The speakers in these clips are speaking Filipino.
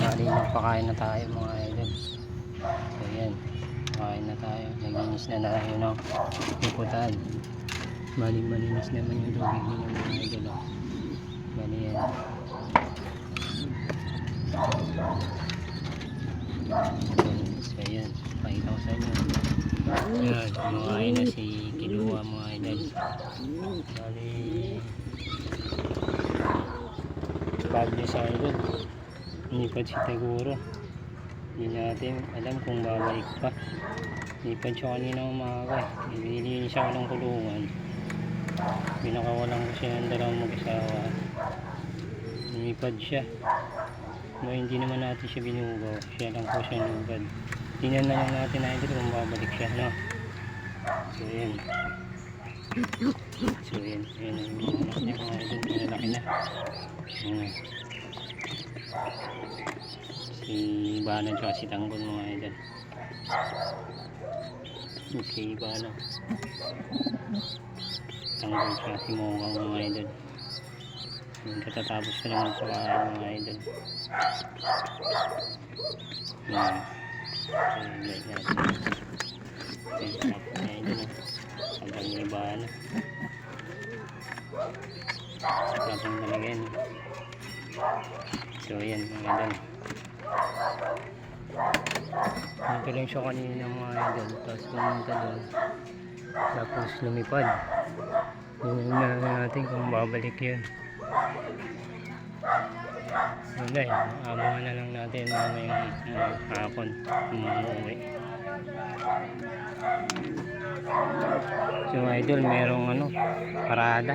Bali, nagpakain na tayo mga idol. So yan, pakain na tayo. Naginis na na tayo ng puputan. Bali, malinis naman yung tubig niya mga idol. Oh. Yan. So yan, pakita ko sa inyo. Yan, kumakain na si Kilua mga idol. Bali, bag niya sa idol. Nipad si Taguro. Hindi natin alam kung babalik pa. Nipad siya kanina umaga. eh. Nililinis ako ng kulungan. Pinakawalan ko siya ng dalawang mag-asawa. Lumipad siya. No, hindi naman natin siya binugaw. Siya lang po siya lumipad. Tingnan na lang natin na idol kung babalik siya. No? So, yan. So, yan. Yan ang mga idol. Malalaki na. Ayan. Si Bana at si Tanggol mga idol. Si Bana. Tanggol siya si Mokang mga idol. Yung katatapos ko lang magpakain mga idol. Yan. Light natin. So ayan mga idol. Dito lang siya kanina mga idol. Tapos pumunta doon. Tapos lumipad. Tingnan na natin kung babalik yun. Wala eh. Abangan na lang natin mamayang uh, hapon. Umuwi. So idol, merong ano, parada.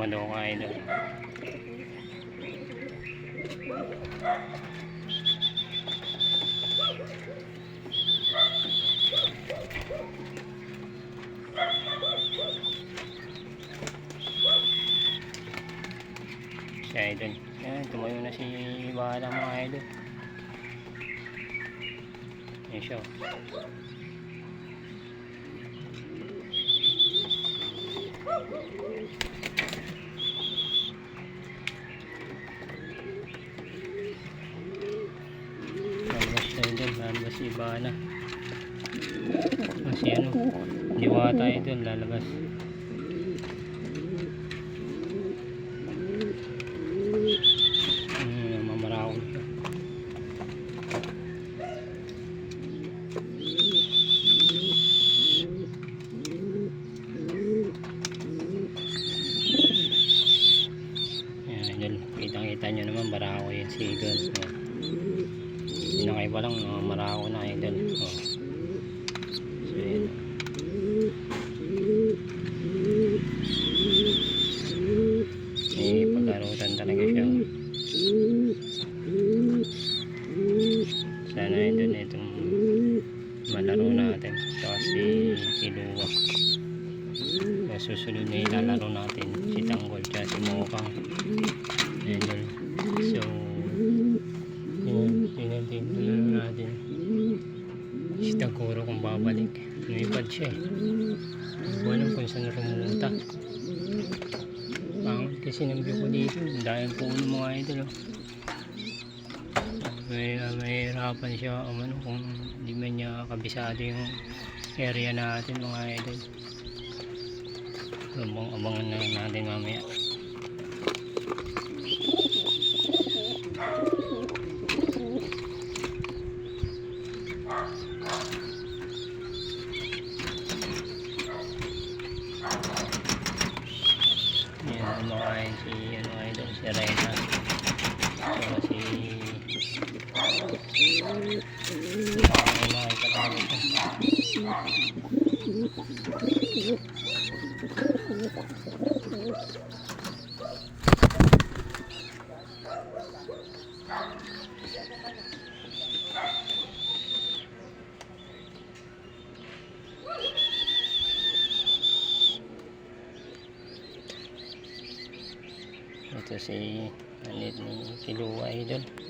Maloka idol. Si idol. Yan, tumayo na si Bahala mga idol. Yan siya. Si Bahala. Kasi ano, diwata idol. Lalabas. Hmm, mamarako siya. Ayan, idol. Kitang-kita nyo naman, barako yun si Eagle. Ayan. Pa lang, mga marako na idol. Oh. So, yun. Eh, pagkarutan talaga siya. Sana idol itong malaro natin. Saka si Kilua. Sa susunod na ilalaro natin si Tanggol at si Mokang. Babalik. Lumipad siya eh. Hindi ko alam kung saan rumunta. Pangit kasi ng view ko dito. Ang daming puno mga idol. Oh. May, uh, mahirapan siya um, ano, kung hindi man niya kabisado yung area natin mga idol. Abang, abangan na natin mamaya. Yan, kumakain si ano idol, si Rena. Saka si Ay, mga katawag ko. Ito si Anit ni Kiluwa Idol.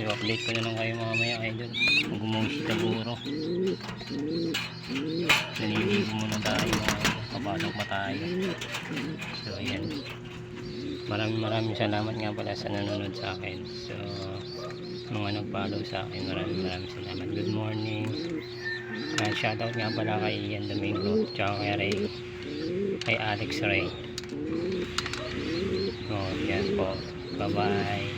I-update ko na lang kayo mamaya idol. Kung gumawa si Taguro. Naliligo muna tayo. Kapasok pa tayo. So ayan. Maraming maraming salamat nga pala sa nanonood sa akin. So mga nag-follow sa akin. Maraming maraming salamat. Good morning. Uh, shoutout nga pala kay Ian Domingo. Tsaka kay Ray. Kay Alex Ray. Oh, yes po. Bye-bye.